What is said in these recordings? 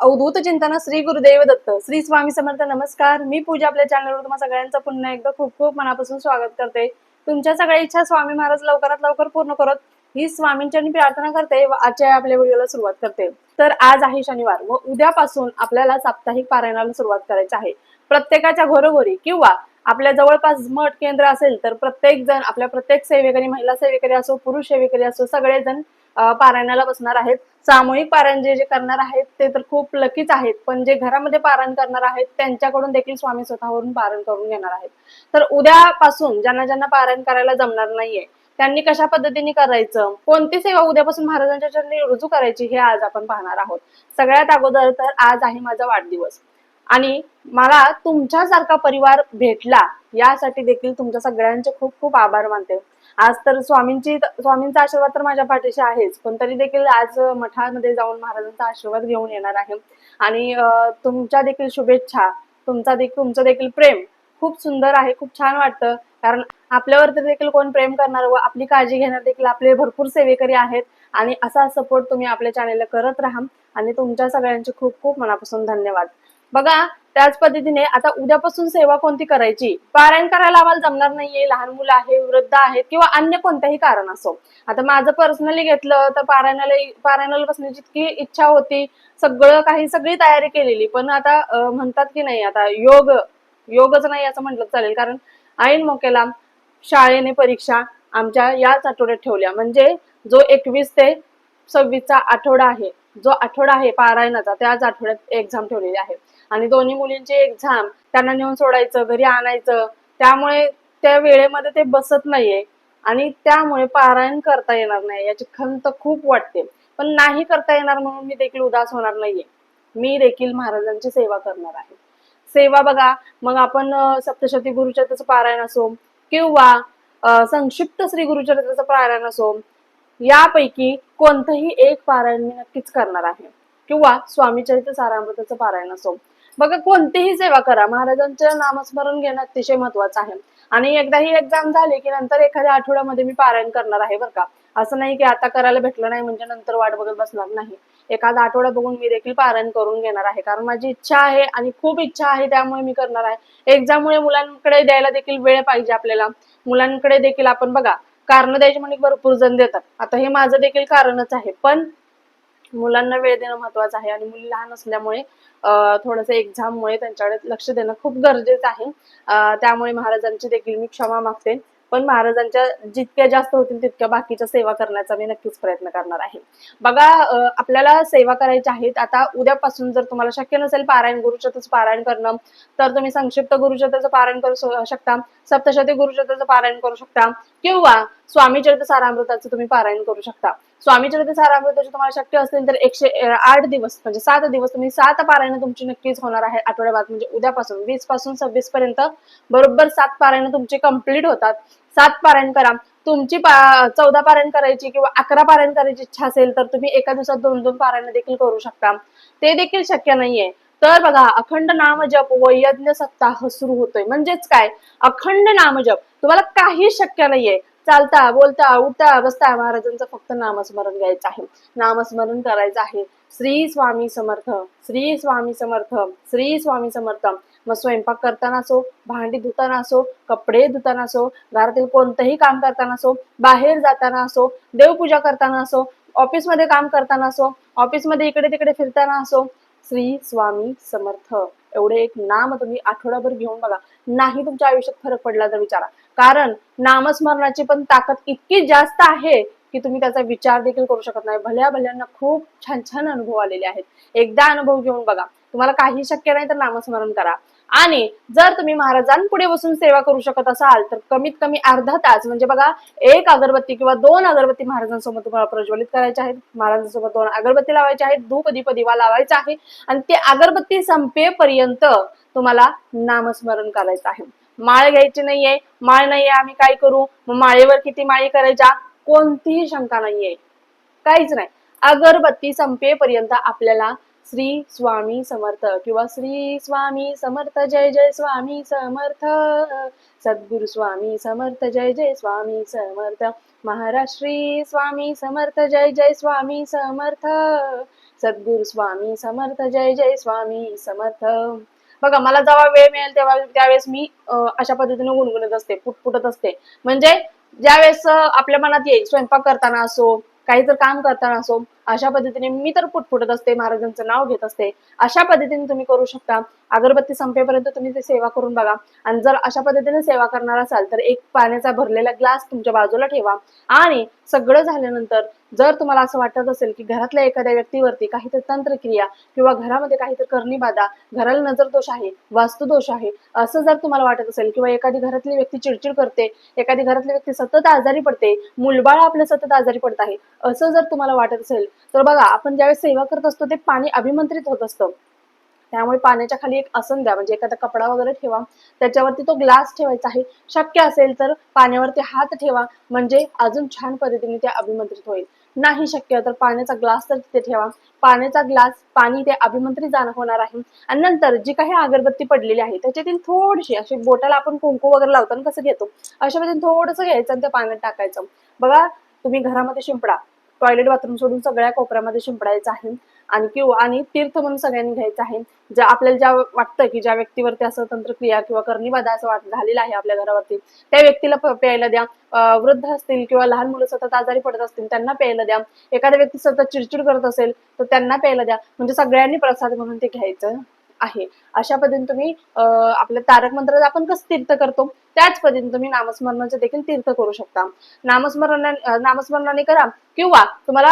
अवधूत चिंतन श्री गुरुदेव दत्त श्री स्वामी समर्थ नमस्कार. मी पूजा आपल्या चॅनलवर तुम्हा सगळ्यांचं पुन्हा एकदा खूप खूप मनापासून स्वागत करते. तुमच्या सगळ्या इच्छा स्वामी महाराज लवकरात लवकर पूर्ण करत ही स्वामींच्या प्रार्थना करते व आजच्या आपल्या व्हिडिओला सुरुवात करते. तर आज आहे शनिवार व उद्यापासून आपल्याला साप्ताहिक पारायणाला सुरुवात करायची आहे. प्रत्येकाच्या घरोघरी किंवा आपल्या जवळपास मठ केंद्र असेल तर प्रत्येक जण आपल्या प्रत्येक सेवेकरी महिला सेवेकरी असो पुरुष सेवेकरी असो सगळेजण पारायणाला बसणार आहेत. सामूहिक पारायण जे जे करणार आहेत ते तर खूप लकीच आहेत. पण जे घरामध्ये पारायण करणार आहेत त्यांच्याकडून देखील स्वामी स्वतःवरून पारायण करून घेणार आहेत. तर उद्यापासून ज्यांना ज्यांना पारायण करायला जमणार नाहीये त्यांनी कशा पद्धतीने करायचं? कोणती सेवा उद्यापासून महाराजांच्या चरणी रुजू करायची हे आज आपण पाहणार आहोत. सगळ्यात अगोदर तर आज आहे माझा वाढदिवस. आणि मला तुमच्यासारखा परिवार भेटला यासाठी देखील तुमच्या सगळ्यांचे खूप खूप आभार मानते. आज तर स्वामींची स्वामींचा आशीर्वाद तर माझ्या पाठीशी आहेच पण तरी देखील आज मठामध्ये जाऊन महाराजांचा आशीर्वाद घेऊन येणार आहे. आणि तुमच्या देखील शुभेच्छा तुमचा देखील तुमचं देखील प्रेम खूप सुंदर आहे खूप छान वाटतं. कारण आपल्यावर तर देखील कोण प्रेम करणार व आपली काळजी घेणार देखील आपले भरपूर सेवेकरी आहेत. आणि असा सपोर्ट तुम्ही आपल्या चॅनेलला करत राहा. आणि तुमच्या सगळ्यांचे खूप खूप मनापासून धन्यवाद. बघा त्याच पद्धतीने आता उद्यापासून सेवा कोणती करायची? पारायण करायला आम्हाला जमणार नाहीये. लहान मुलं आहे वृद्ध आहेत किंवा अन्य कोणत्याही कारण असो. आता माझं पर्सनली घेतलं तर पारायणाला पारायणाला बसण्याची इतकी इच्छा होती सगळं काही सगळी तयारी केलेली. पण आता म्हणतात की नाही आता योग योगच नाही असं म्हटलं चालेल. कारण ऐन मोकेला शाळेने परीक्षा आमच्या याच आठवड्यात ठेवल्या. म्हणजे जो एकवीस ते सव्वीसचा आठवडा आहे जो आठवडा आहे पारायणाचा त्याच आठवड्यात एक्झाम ठेवलेली आहे. आणि दोन्ही मुलींची एक्झाम त्यांना नेऊन सोडायचं घरी आणायचं. त्यामुळे त्या वेळेमध्ये ते बसत नाहीये. आणि त्यामुळे पारायण करता येणार नाही. याची खंत खूप वाटते. पण नाही करता येणार म्हणून मी देखील उदास होणार नाहीये. मी देखील महाराजांची सेवा करणार आहे. सेवा बघा मग आपण सप्तशती गुरुचरित्राचं पारायण असो किंवा संक्षिप्त श्री गुरुचरित्राचं पारायण असो यापैकी कोणतंही एक पारायण मी नक्कीच करणार आहे. किंवा स्वामी चरित्र सारामृताचं पारायण असो. बघा कोणतीही सेवा करा. महाराजांचं नामस्मरण घेणं अतिशय महत्वाचं आहे. आणि एकदा ही एक्झाम झाली की नंतर एखाद्या आठवड्यामध्ये मी पारायण करणार आहे बरं का. असं नाही की आता करायला भेटलं नाही म्हणजे नंतर वाट बघत बसणार नाही. एखादा आठवडा बघून मी देखील पारायण करून घेणार आहे. कारण माझी इच्छा आहे आणि खूप इच्छा आहे त्यामुळे मी करणार आहे. एक्झाममुळे मुलांकडे द्यायला देखील वेळ पाहिजे आपल्याला. मुलांकडे देखील आपण बघा कारण द्यायची म्हणजे भरपूर जण देतात. आता हे माझं देखील कारणच आहे. पण मुलांना वेळ देणं महत्वाचं आहे आणि मुली लहान असल्यामुळे अं, थोडंसं एक्झाममुळे त्यांच्याकडे लक्ष देणं खूप गरजेचं आहे. त्यामुळे महाराजांची देखील मी क्षमा मागते. पण महाराजांच्या जितक्या जास्त होतील तितक्या बाकीच्या सेवा करण्याचा मी नक्कीच प्रयत्न करणार आहे. बघा आपल्याला सेवा करायच्या आहेत. आता उद्यापासून जर तुम्हाला शक्य नसेल पारायण गुरुचरित्राचं पारायण करणं तर तुम्ही संक्षिप्त गुरुचताचं पारायण करू शकता. सप्तशती गुरुचताचं पारायण करू शकता. किंवा स्वामी चरित्र सारामृताचं तुम्ही पारायण करू शकता. स्वामी चरित्र सारामृताचे तुम्हाला शक्य असतील तर एकशे आठ दिवस म्हणजे सात दिवस तुम्ही सात पारायण तुमची नक्कीच होणार आहे आठवड्याबाद म्हणजे उद्यापासून वीसपासून सव्वीस पर्यंत. बरोबर सात पारायण तुमचे कंप्लीट होतात. सात पारायण करा. तुमची पा- चौदा पारायण करायची किंवा अकरा पारायण करायची इच्छा असेल तर तुम्ही एका दिवसात दोन दोन पारायण देखील करू शकता. ते देखील शक्य नाहीये. तर बघा अखंड नामजप व यज्ञ सप्ताह सुरू होतोय. म्हणजेच काय? अखंड नामजप तुम्हाला काही शक्य नाहीये. चालता बोलता उठता बसता महाराजांचं फक्त नामस्मरण घ्यायचं आहे. नामस्मरण करायचं आहे. श्री स्वामी समर्थ श्री स्वामी समर्थ श्री स्वामी समर्थ. मग स्वयंपाक करताना असो भांडी धुताना असो कपडे धुताना असो घरातील कोणतंही काम करताना असो बाहेर जाताना असो देवपूजा करताना असो ऑफिसमध्ये काम करताना असो ऑफिसमध्ये इकडे तिकडे फिरताना असो श्री स्वामी समर्थ. एवढे एक नाम तुम्ही आठवडाभर घेऊन बघा. नाही तुमच्या आयुष्यात फरक पडला तर विचारा. कारण नामस्मरणाची पण ताकद इतकी जास्त आहे की तुम्ही त्याचा विचार देखील करू शकत नाही. भल्या भल्यांना खूप छान छान अनुभव आलेले आहेत. एकदा अनुभव घेऊन बघा. तुम्हाला काही शक्य नाही तर नामस्मरण करा. आणि जर तुम्ही महाराजांपुढे बसून सेवा करू शकत असाल तर कमीत कमी अर्धा तास म्हणजे बघा एक अगरबत्ती किंवा दोन अगरबत्ती महाराजांसोबत तुम्हाला प्रज्वलित करायच्या आहेत. महाराजांसोबत दोन अगरबत्ती लावायच्या आहेत. धूप दीप दिवा लावायचा आहे. आणि ते अगरबत्ती संपेपर्यंत तुम्हाला नामस्मरण करायचं आहे. माळ घ्यायची नाहीये माळ नाहीये आम्ही काय करू? मग माळेवर किती माळी करायच्या? कोणतीही शंका नाहीये. काहीच नाही. अगरबत्ती संपेपर्यंत आपल्याला श्री स्वामी समर्थ किंवा श्री स्वामी समर्थ जय जय स्वामी समर्थ सद्गुरु स्वामी समर्थ जय जय स्वामी समर्थ महाराज श्री स्वामी समर्थ जय जय स्वामी समर्थ सद्गुरु स्वामी समर्थ जय जय स्वामी समर्थ. बघा मला जेव्हा वेळ मिळेल तेव्हा त्यावेळेस मी अशा पद्धतीने गुणगुणत असते पुटपुटत असते. म्हणजे ज्यावेळेस आपल्या मनात येईल स्वयंपाक करताना असो काही तर काम करताना असो अशा पद्धतीने मी तर पुटपुटत असते महाराजांचं नाव घेत असते. अशा पद्धतीने तुम्ही करू शकता. अगरबत्ती संपेपर्यंत तुम्ही ती सेवा करून बघा. आणि जर अशा पद्धतीने सेवा करणार असाल तर एक पाण्याचा भरलेला ग्लास तुमच्या बाजूला ठेवा. आणि सगळं झाल्यानंतर जर तुम्हाला असं वाटत असेल की घरातल्या एखाद्या व्यक्तीवरती काहीतरी तंत्रक्रिया किंवा घरामध्ये काहीतरी करणी बाधा घराला नजर दोष आहे वास्तुदोष आहे असं जर तुम्हाला वाटत असेल किंवा एखादी घरातली व्यक्ती चिडचिड करते एखादी घरातली व्यक्ती सतत आजारी पडते मुलबाळ आपलं सतत आजारी पडत आहे असं जर तुम्हाला वाटत असेल तर बघा आपण ज्यावेळेस सेवा करत असतो ते पाणी अभिमंत्रित होत असतं. त्यामुळे पाण्याच्या खाली एक आसन द्या. म्हणजे एखादा कपडा वगैरे ठेवा. त्याच्यावरती तो ग्लास ठेवायचा आहे. शक्य असेल तर पाण्यावरती हात ठेवा. म्हणजे अजून छान पद्धतीने ते अभिमंत्रित होईल. नाही शक्य तर पाण्याचा ग्लास तर तिथे ठेवा. पाण्याचा ग्लास पाणी ते अभिमंत्रित जाणं होणार आहे. आणि नंतर जी काही अगरबत्ती पडलेली आहे त्याच्यातील थोडीशी अशी बोटाला आपण कुंकू वगैरे लावताना कसं घेतो? अशा पद्धतीने थोडंसं घ्यायचं आणि ते पाण्यात टाकायचं. बघा तुम्ही घरामध्ये शिंपडा. टॉयलेट बाथरूम सोडून सगळ्या कोपऱ्यामध्ये शिंपडायचं आहे. आणि किंवा आणि तीर्थ म्हणून सगळ्यांनी घ्यायचं आहे. ज्या आपल्याला ज्या वाटतं की ज्या व्यक्तीवरती असं तंत्रक्रिया किंवा करणीबाधा असं वाट झालेलं आहे आपल्या घरावरती त्या व्यक्तीला प्यायला द्या. वृद्ध असतील किंवा लहान मुलं सतत आजारी पडत असतील त्यांना प्यायला द्या. एखाद्या व्यक्ती सतत चिडचिड करत असेल तर त्यांना प्यायला द्या. म्हणजे सगळ्यांनी प्रसाद म्हणून ते घ्यायचं आहे. अशा पद्धतीने तुम्ही आपल्या तारक मंत्र आपण कसं तीर्थ करतो? त्याच पद्धतीने तुम्ही नामस्मरणाचे देखील तीर्थ करू शकता. नामस्मरण नामस्मरणाने करा किंवा तुम्हाला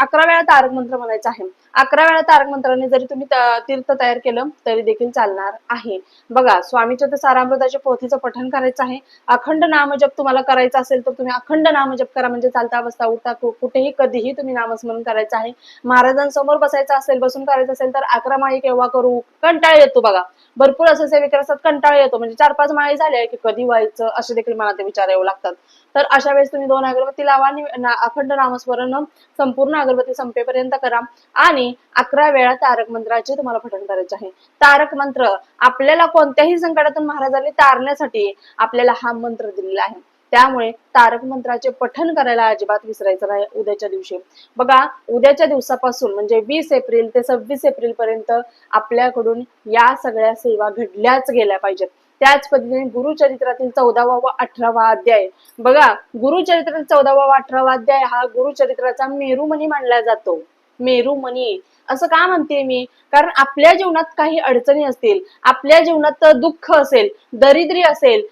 अकरा वेळा तारक मंत्र म्हणायचं आहे. अकरा वेळा तारक मंत्राने जरी तुम्ही तीर्थ तयार केलं तरी देखील चालणार आहे. बघा स्वामीच्या ते सारामृताच्या पोथीचं पठण करायचं आहे. अखंड नामजप तुम्हाला करायचा असेल तर तुम्ही अखंड नामजप करा. म्हणजे चालता बसता उठता कुठेही कधीही तुम्ही नामस्मरण करायचं आहे. महाराजांसमोर बसायचं असेल बसून करायचं असेल तर अकरा माळी केव्हा करू? कंटाळ येतो बघा. भरपूर असं सेविकर असतात कंटाळ येतो. म्हणजे चार पाच माळी झाल्या की कधी व्हायचं असे देखील मनात विचार येऊ लागतात. तर अशा वेळेस तुम्ही दोन अगरबत्ती लावा आणि अखंड नामस्मरण संपूर्ण अगरबत्ती संपेपर्यंत करा. आणि अकरा वेळा तारक मंत्राचे तुम्हाला पठण करायचे आहे. तारक मंत्र आपल्याला कोणत्याही संकटातून महाराजांनी तारण्यासाठी आपल्याला हा मंत्र दिलेला आहे. त्यामुळे तारक मंत्राचे पठण करायला अजिबात विसरायचं नाही उद्याच्या दिवशी. बघा उद्याच्या दिवसापासून म्हणजे वीस एप्रिल ते सव्वीस एप्रिल पर्यंत आपल्याकडून या सगळ्या सेवा घडल्याच गेल्या पाहिजेत. त्याच पद्धतीने गुरुचरित्रातील चौदावा व अठरावा अध्याय. बघा गुरुचरित्रातील चौदावा व अठरावा अध्याय हा गुरुचरित्राचा मेरुमणी मानला जातो. मेरुमणी. असं का म्हणते मी? कारण आपल्या जीवनात काही अडचणी असतील आपल्या जीवनात दुःख असेल दरिद्री असेल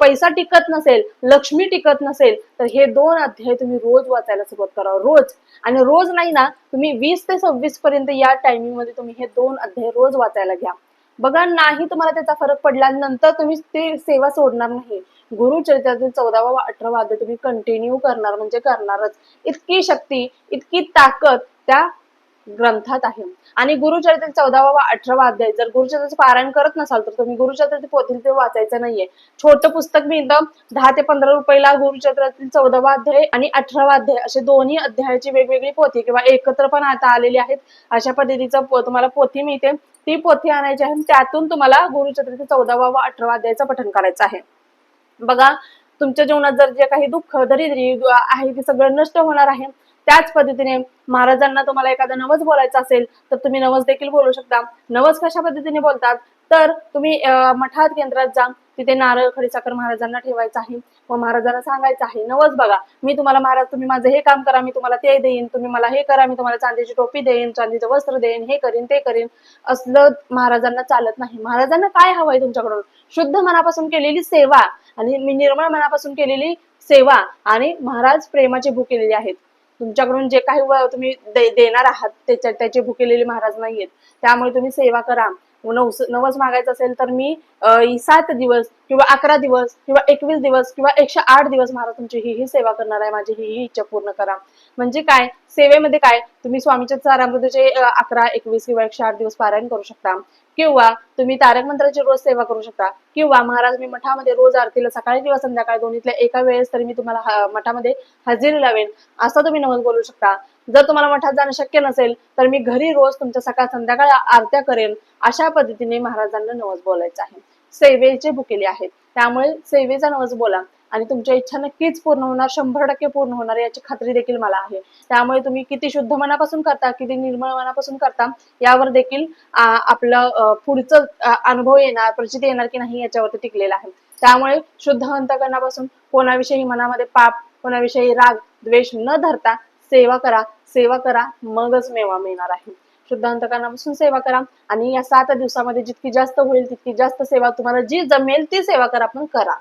पैसा टिकत नसेल लक्ष्मी टिकत नसेल तर हे दोन अध्याय तुम्ही रोज वाचायला सुरुवात करा रोज. आणि रोज नाही ना तुम्ही वीस ते सव्वीस पर्यंत या टायमिंगमध्ये तुम्ही हे दोन अध्याय रोज वाचायला घ्या. बघा नाही तुम्हाला त्याचा फरक पडला नंतर तुम्ही ती सेवा सोडणार नाही. गुरुचरित्रातील चौदावा व अठरावा अध्याय तुम्ही कंटिन्यू करणार म्हणजे करणारच. इतकी शक्ती इतकी ताकद त्या ग्रंथात आहे. आणि गुरुचरित्र चौदावा व अठरावा अध्याय जर गुरुचरित्राचं पारायण करत नसाल तर तुम्ही गुरुचरित्र पोथील ते वाचायचं नाहीये. छोटं पुस्तक मिळतं दहा ते पंधरा रुपयाला गुरुचरित्रातील चौदावा अध्याय आणि अठरावा अध्याय असे दोन्ही अध्यायाची वेगवेगळी पोथी किंवा एकत्र पण आता आलेली आहेत. अशा पद्धतीचं पो- तुम्हाला पोथी मिळते. ती पोथी आणायची आहे त्यातून तुम्हाला गुरुचरित्र चौदावा व अठरावा अध्यायाचं पठण करायचं आहे. बघा तुमच्या जीवनात जर जे काही दुःख दरिद्री आहे ते सगळं नष्ट होणार आहे. त्याच पद्धतीने महाराजांना तुम्हाला एखादा नवस बोलायचा असेल तर तुम्ही नवस देखील बोलू शकता. नवस कशा पद्धतीने बोलतात? तर तुम्ही मठात केंद्रात जा. तिथे नारळ खडीसाकर महाराजांना ठेवायचं आहे. व महाराजांना सांगायचं आहे नवस बघा. मी तुम्हाला महाराज तुम्ही माझं हे काम करा मी तुम्हाला ते देईन. तुम्ही मला हे करा मी तुम्हाला चांदीची टोपी देईन चांदीचं वस्त्र देईन हे करीन ते करीन. असलं महाराजांना चालत नाही. महाराजांना काय हवंय तुमच्याकडून? शुद्ध मनापासून केलेली सेवा आणि मी निर्मळ मनापासून केलेली सेवा आणि महाराज प्रेमाची भुकेलेली आहेत. तुमच्याकडून जे काही तुम्ही देणार आहात त्याच्या त्याचे भुकेलेले महाराज नाहीयेत. त्यामुळे तुम्ही सेवा करा. नवस नवस मागायचं असेल तर मी सात दिवस किंवा अकरा दिवस किंवा एकवीस दिवस किंवा एकशे आठ दिवस महाराज तुमची ही ही सेवा करणार आहे. माझी ही ही इच्छा पूर्ण करा. म्हणजे काय? सेवेमध्ये काय? तुम्ही स्वामीच्या चारामृताचे अकरा एकवीस किंवा एकशे आठ दिवस पारायण करू शकता. किंवा तुम्ही तारक मंत्राची रोज सेवा करू शकता. किंवा महाराज मी मठामध्ये रोज आरतीला सकाळी किंवा संध्याकाळी दोन्हीतल्या एका वेळेस तरी मी तुम्हाला मठामध्ये हजेरी लावेन. असं तुम्ही नवस बोलू शकता. जर तुम्हाला मठात जाणं शक्य नसेल तर मी घरी रोज तुमच्या सकाळ संध्याकाळ आरत्या करेन. अशा पद्धतीने महाराजांना नवस बोलायचं आहे. सेवेचे भुकेले आहेत. त्यामुळे सेवेचा नवस बोला. आणि तुमच्या इच्छा नक्कीच पूर्ण होणार शंभर टक्के पूर्ण होणार याची खात्री देखील मला आहे. त्यामुळे तुम्ही किती शुद्ध मनापासून करता किती निर्मळ मनापासून करता यावर देखील आपलं पुढचं अनुभव येणार प्रचिती येणार की नाही याच्यावरती टिकलेला आहे. त्यामुळे शुद्ध अंतकरणापासून कोणाविषयी मनामध्ये पाप कोणाविषयी राग द्वेष न धरता सेवा करा सेवा करा मगच मेवा मिळणार आहे. शुद्ध अंतकरणापासून सेवा करा आणि या सात दिवसामध्ये जितकी जास्त होईल तितकी जास्त सेवा तुम्हाला जी जमेल ती सेवा करा पण करा.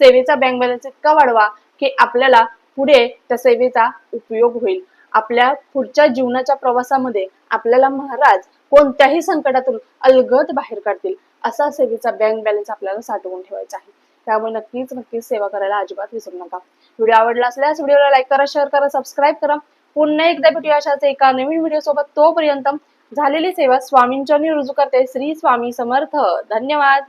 सेवेचा बँक बॅलन्स इतका वाढवा की आपल्याला पुढे त्या सेवेचा उपयोग होईल. आपल्या पुढच्या जीवनाच्या प्रवासामध्ये आपल्याला महाराज कोणत्याही संकटातून अलगद बाहेर काढतील असा सेवेचा बँक बॅलन्स आपल्याला साठवून ठेवायचा आहे. त्यामुळे नक्कीच नक्कीच सेवा करायला अजिबात विसरू नका. व्हिडिओ आवडला असल्यास व्हिडिओला लाईक करा शेअर करा सबस्क्राईब करा. पुन्हा एकदा भेटूया अशाच एका नवीन व्हिडिओ सोबत. तोपर्यंत झालेली सेवा स्वामींच्या रुजू करते. श्री स्वामी समर्थ. धन्यवाद.